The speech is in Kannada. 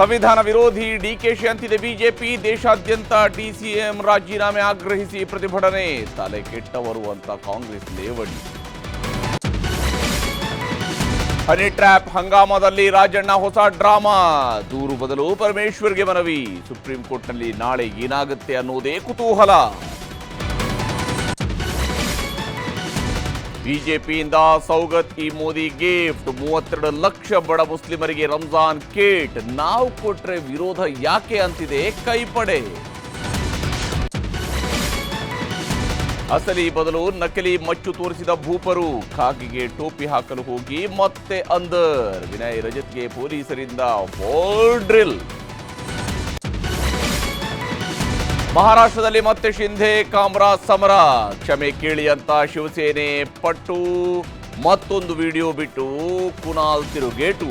ಸಂವಿಧಾನ ವಿರೋಧಿ ಡಿಕೆಶಿ ಅಂತಿದೆ ಬಿಜೆಪಿ, ದೇಶಾದ್ಯಂತ ಡಿಸಿಎಂ ರಾಜೀನಾಮೆ ಆಗ್ರಹಿಸಿ ಪ್ರತಿಭಟನೆ. ತಲೆ ಕೆಟ್ಟವರು ಅಂತ ಕಾಂಗ್ರೆಸ್ ಲೇವಡಿ. ಹನಿ ಟ್ರ್ಯಾಪ್ ಹಂಗಾಮದಲ್ಲಿ ರಾಜಣ್ಣ ಹೊಸ ಡ್ರಾಮಾ. ದೂರು ಬದಲು ಪರಮೇಶ್ವರ್ಗೆ ಮನವಿ. ಸುಪ್ರೀಂ ಕೋರ್ಟ್ನಲ್ಲಿ ನಾಳೆ ಏನಾಗುತ್ತೆ ಅನ್ನೋದೇ ಕುತೂಹಲ. ಬಿಜೆಪಿಯಿಂದ ಸೌಗತ್ ಇ ಮೋದಿ ಗಿಫ್ಟ್. ಮೂವತ್ತೆರಡು ಲಕ್ಷ ಬಡ ಮುಸ್ಲಿಮರಿಗೆ ರಂಜಾನ್ ಕಿಟ್. ನಾವು ಕೊಟ್ರೆ ವಿರೋಧ ಯಾಕೆ ಅಂತಿದೆ ಕೈಪಡೆ. ಅಸಲಿ ಬದಲು ನಕಲಿ ಮಚ್ಚು ತೋರಿಸಿದ ಭೂಪರು. ಖಾಕಿಗೆ ಟೋಪಿ ಹಾಕಲು ಹೋಗಿ ಮತ್ತೆ ಅಂದರ್. ವಿನಯ್ ರಜತ್ಗೆ ಪೊಲೀಸರಿಂದ ಬೋಲ್ ಡ್ರಿಲ್ ಮಹಾರಾಷ್ಟ್ರದಲ್ಲಿ ಮತ್ತೆ ಶಿಂಧೆ ಕಾಮ್ರಾಜ್ ಸಮರ. ಕ್ಷಮೆ ಕೇಳಿ ಅಂತ ಶಿವಸೇನೆ ಪಟ್ಟು ಮತ್ತೊಂದು ವಿಡಿಯೋ ಬಿಟ್ಟು ಕುನಾಲ್ ತಿರುಗೇಟು.